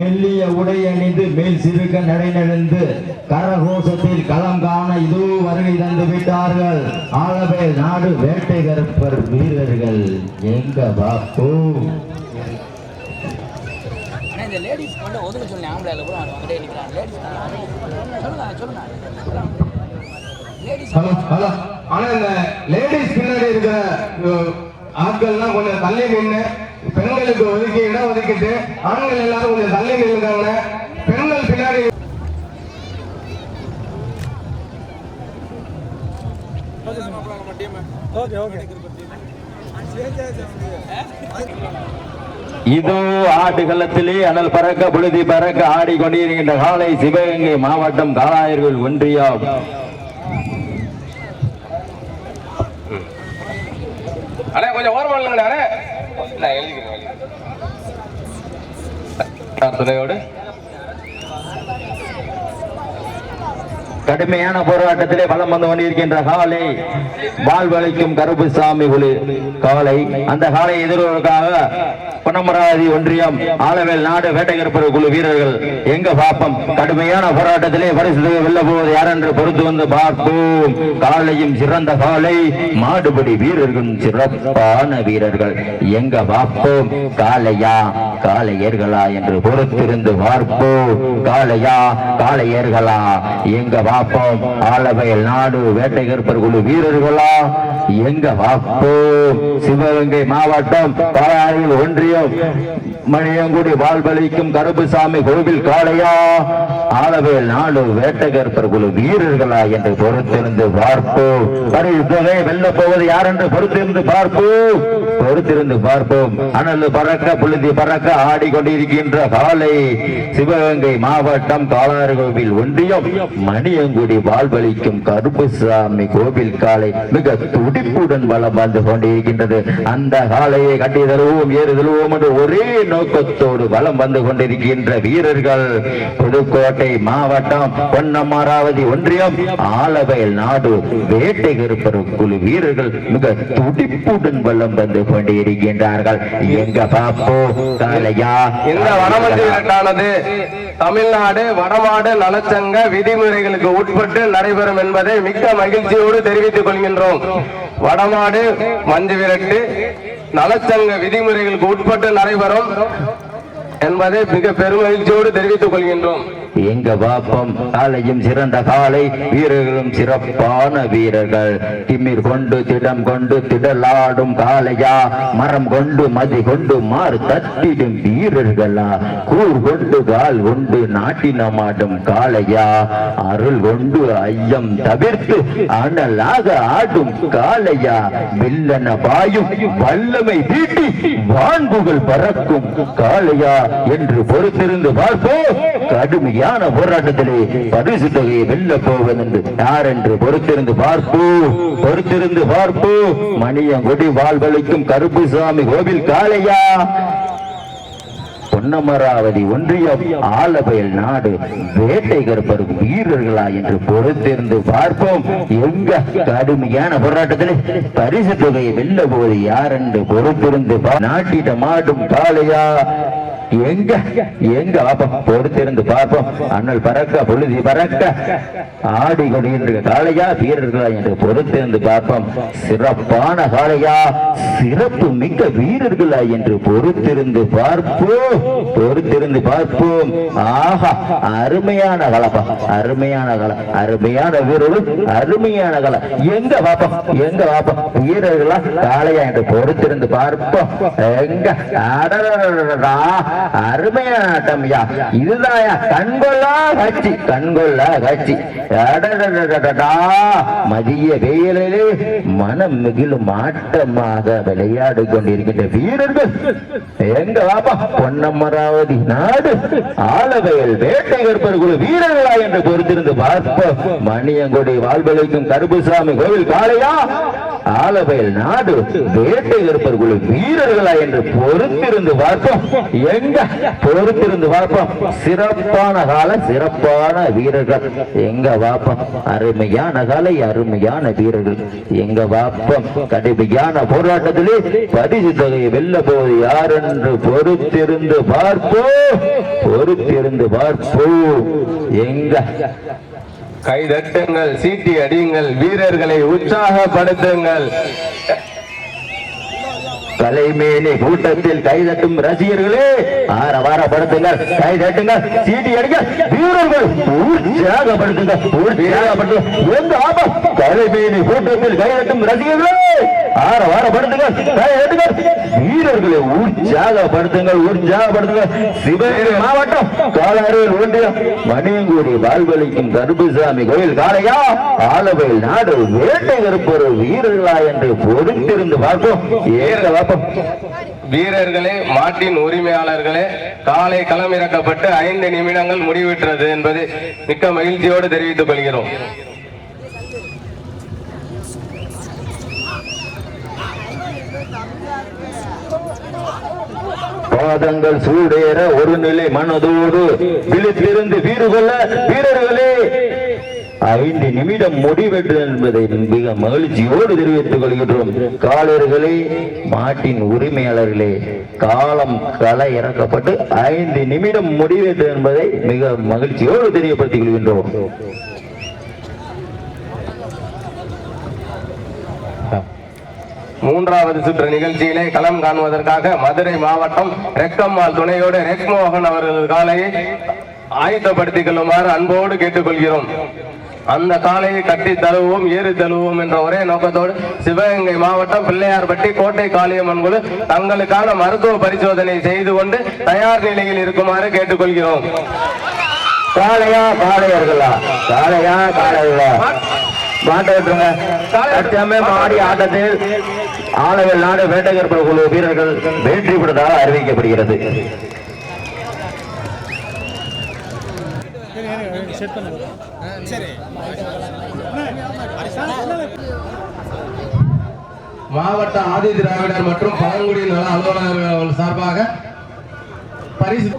மெல்லிய உடை அணிந்து மேல் சிறுக நடை நடந்து கரகோஷத்தில் களம் காண இதோ வருகை தந்து விட்டார்கள். ஆலவேல் நாடு வேட்டை கருப்பர் வீரர்கள். எங்க பாப்போ? இந்த லேடிஸ் வந்து ஒதுங்க சொல்லி ஆம்பளை கூட வந்துட்டே நிற்கிறாங்க லேடிஸ் சொல்லுங்க சொல்லுங்க லேடிஸ் ஹலோ ஹலோ. ஆனா இந்த லேடிஸ் பின்னாடி இருக்கிற அஹ், ஆட்கள்லாம் கொஞ்சம் தள்ளி நின்று பெண்களுக்கு ஒதுக்கி இடம் ஒதுக்கிட்டு ஆண்கள் எல்லாரும் கொஞ்சம் தள்ளி நின்றுட்டாங்க பெண்கள் பின்னாடி இதோ ஆட்டுகளத்திலே அனல் பறக்க புழுதி பறக்க ஆடிக்கொண்டிருக்கின்ற காலை சிவகங்கை மாவட்டம் காலாயர்கள் ஒன்றியம். அண்ணே கொஞ்சம் ஓரமா இல்லைங்கண்ணே அண்ணே. நான் எழுதிக்கிறேன் துணையோடு கடுமையான போராட்டத்திலே பலம் வந்து கொண்டிருக்கின்ற காலை வாழ்வழிக்கும் கருப்புசாமி குழு காலை. அந்த காலை எதிர்வதற்காக பொன்னமராவதி ஒன்றியம் ஆலவேல் நாடு வேட்டைகருப்பர் குழு வீரர்கள் எங்க பாப்பம்? கடுமையான போராட்டத்திலே பரிசு வெல்ல போவது யார் என்று பொறுத்து வந்து பார்ப்போம். காலையும் சிறந்த காலை மாடுபடி வீரர்களும் சிறப்பான வீரர்கள். எங்க பார்ப்போம் காலையா காளையர்களா என்று பொறுத்திருந்து பார்ப்போம். காலையா காளையர்களா எங்க பார்ப்போம் ஆலவயல் நாடு வேட்டைகற்பர் குழு வீரர்களா? எங்க பார்ப்போம் சிவகங்கை மாவட்டம் பாலாறில் ஒன்றியம். மணியங்குடி வாழ்வழிக்கும் கருப்புசாமி கோவில் காளையா? ஆலவேல் நாடு வேட்டகற்பர் குழு வீரர்களா என்று பொறுத்திருந்து பார்ப்போம். பரிசுதொகை வெல்ல போவது யார் என்று பொறுத்திருந்து பார்ப்போம். பொறுத்திருந்து பார்ப்போம். அனல் பறக்க புழுதி பறக்க ஆடிக்கொண்டிருக்கின்ற காலை சிவகங்கை மாவட்டம் காலாறு கோவில் ஒன்றியம். மணிய மணியங்குடி வாழ்வழிக்கும் கருப்புசாமி கோவில் காலை மிக துடிப்புடன் வளம் வந்து கொண்டிருக்கின்றது. அந்த காலையை கட்டி தருவோம் ஏறு தருவோம் என்று ஒரே நோக்கத்தோடு வளம் வந்து கொண்டிருக்கின்ற வீரர்கள். புதுக்கோட்டை மாவட்டம் பொன்னமராவதி ஒன்றியம் ஆலவயல் நாடு வேட்டை கருப்பரும் குழு வீரர்கள் மிக துடிப்புடன் வளம் வந்து கொண்டிருக்கின்றார்கள். எங்க பாப்போ காலையா இந்த வடமஞ்சி தமிழ்நாடு வடமாடு நலச்சங்க விதிமுறைகளுக்கு உட்பட்டு நடைபெறும் என்பதை மிக்க மகிழ்ச்சியோடு தெரிவித்துக் கொள்கின்றோம். வடமாடு மஞ்சு விரட்டு நலச்சங்க விதிமுறைகளுக்கு உட்பட்டு நடைபெறும் என்பதை மிக பெருமகிழ்ச்சியோடு தெரிவித்துக் கொள்கின்றோம். எங்க பாப்பம் காலையும் சிறந்த காலை வீரர்களும் சிறப்பான வீரர்கள். திமிர் கொண்டு திடம் கொண்டு திடலாடும் காளையா மரம் கொண்டு மதி கொண்டு மாறு தட்டிடும் வீரர்களா. கூர் கொண்டு கால் கொண்டு நாட்டினமாடும் காளையா. அருள் கொண்டு ஐயம் தவிர்த்து அனலாக ஆடும் காளையா. வில்லன பாயும் வல்லமை தீட்டி வான்புகள் பறக்கும் காளையா. என்று பொறுத்திருந்து பார்ப்போம். கடுமையான போராட்டத்திலே பரிசு தொகையை வெல்ல போவது என்று யார் என்று பொறுத்திருந்து பார்ப்போம் பொறுத்திருந்து பார்ப்போம் மணியங்குடி வாழ்வழிக்கும் கருப்புசாமி கோவில் காளையா? பொன்னமராவதி ஒன்றியம் ஆலபயல் நாடு வேட்டை கருப்பர் வீரர்களா என்று பொறுத்திருந்து பார்ப்போம். எங்க கடுமையான போராட்டத்தில் பரிசு தொகையை வெல்ல போது யார் என்று பொறுத்திருந்து பா- மாடும் காளையா? எங்க? எங்க? பாப்போம் பொறுத்திருந்து பார்ப்போம் அண்ணல் பறக்க பொழுதி பறக்க. ஆடி கொடியின்ற காளையா வீரர்களா என்று பொறுத்திருந்து பார்ப்போம் சிறப்பான காளையா சிறப்பு மிக்க வீரர்களா என்று பொறுத்திருந்து பார்ப்போம். பொறுத்திருந்து பார்ப்போம். ஆஹா அருமையான கலப்பா. அருமையான கல அருமையான வீரர்கள் அருமையான கல. எங்க பாப்போம் எங்க பாப்போம் வீரர்களா காளையா என்று பொறுத்திருந்து பார்ப்போம். எங்க? அடடடடடா, அருமையான ஆட்டம் ஐயா இதுதான் கண்கொள்ளா காட்சி. கண்கொள்ளா காட்சி. மதிய வெயிலிலே மனம் மிகிலும் ஆட்டமாக விளையாடி கொண்டிருக்கின்ற வீரர்கள். எங்க வாப்பா? பொன்னமராவதி நாடு. ஆலவயல் வேட்டை கற்பர்கள் வீரர்களா என்று பொறுத்திருந்து பார்ப்போம். மணியங்குடி வாழ்வழிக்கும் கருப்புசாமி கோவில் காளையா? ஆலவயல் நாடு வேட்டை கற்பர்கள் வீரர்களா என்று பொறுத்திருந்து பார்ப்போம். எங்க? பொறுத்திருந்து பார்ப்போம் சிறப்பான கால சிறப்பான வீரர்கள். எங்க வாப்பம்? அருமையான காலை அருமையான வீரர்கள். எங்க வாப்பம்? கடுமையான போராட்டத்திலே பரிசு தொகையை வெல்ல போவது யார் என்று பொறுத்திருந்து பார்ப்போம். பொறுத்திருந்து பார்ப்போம். எங்க? கைதட்டுங்கள் சீட்டி அடியுங்கள் வீரர்களை உற்சாகப்படுத்துங்கள். கலைமேனி கூட்டத்தில் கைதட்டும் ரசிகர்களே ஆற வார ஆரவாரப்படுத்துங்கள் கைதட்டுங்கள் சீட்டி எடுங்க வீரர்கள் உற்சாகப்படுத்துங்க உற்சாகப்படுத்துங்க எந்த ஆபம்? கலைமேனி கூட்டத்தில் கைதட்டும் ரசிகர்களே ஆரவாரப்படுத்துங்க. கைதட்டுங்க வீரர்களை உற்சாகப்படுத்துங்கள் உற்சாகப்படுத்துங்கள் சிவகங்கை மாவட்டம் காலாரூர் ஒன்றியம். மணியங்குடி வாழ்வழிக்கும் கருப்புசாமி கோயில் காலையா ஆலவையில் நாடு வேட்டை கருப்பொரு வீரர்களா என்று பொறுத்திருந்து பார்ப்போம். ஏற பார்ப்போம் வீரர்களே மாட்டின் உரிமையாளர்களே காலை களமிறக்கப்பட்டு ஐந்து நிமிடங்கள் முடிவுற்றது என்பது மிக்க மகிழ்ச்சியோடு தெரிவித்துக் கொள்கிறோம். பாதங்கள் சூடேற ஒரு நிலை மனதோடு விழித்திருந்து வீடு கொள்ள வீரர்களே. ஐந்து நிமிடம் முடிவெற்று என்பதை மிக மகிழ்ச்சியோடு தெரிவித்துக் கொள்கின்றோம். காலர்களே மாட்டின் உரிமையாளர்களே காலம் களை இறக்கப்பட்டு ஐந்து நிமிடம் முடிவெற்று என்பதை மிக மகிழ்ச்சியோடு தெரியப்படுத்திக் கொள்கின்றோம். மூன்றாவது சுற்று நிகழ்ச்சியிலே களம் காணுவதற்காக மதுரை மாவட்டம் ரெக்கம்மாள் துணையோடு ரெக்மோகன் அவர்கள் காலையை ஆயத்தப்படுத்திக் கொள்ளுமாறு அன்போடு கேட்டுக்கொள்கிறோம். அந்த காலையை கட்டி தழுவோம் ஏறி தழுவோம் என்ற ஒரே நோக்கத்தோடு சிவகங்கை மாவட்டம் பிள்ளையார்பட்டி கோட்டை காளியம்மன் குழு தங்களுக்கான மருத்துவ பரிசோதனை செய்து கொண்டு தயார் நிலையில் இருக்குமாறு கேட்டுக்கொள்கிறோம். காளையா காளையர்களா? காளையா காளையா? விட்டுருங்க சத்தியமே மாடி ஆட்டத்தில் ஆலவில் நாடு வேட்டையர் குழு வீரர்கள் வெற்றி பெற்றதாக அறிவிக்கப்படுகிறது. மாவட்ட ஆதி திராவிடர் மற்றும் பழங்குடியினர் அலுவலர்கள் சார்பாக பரிசு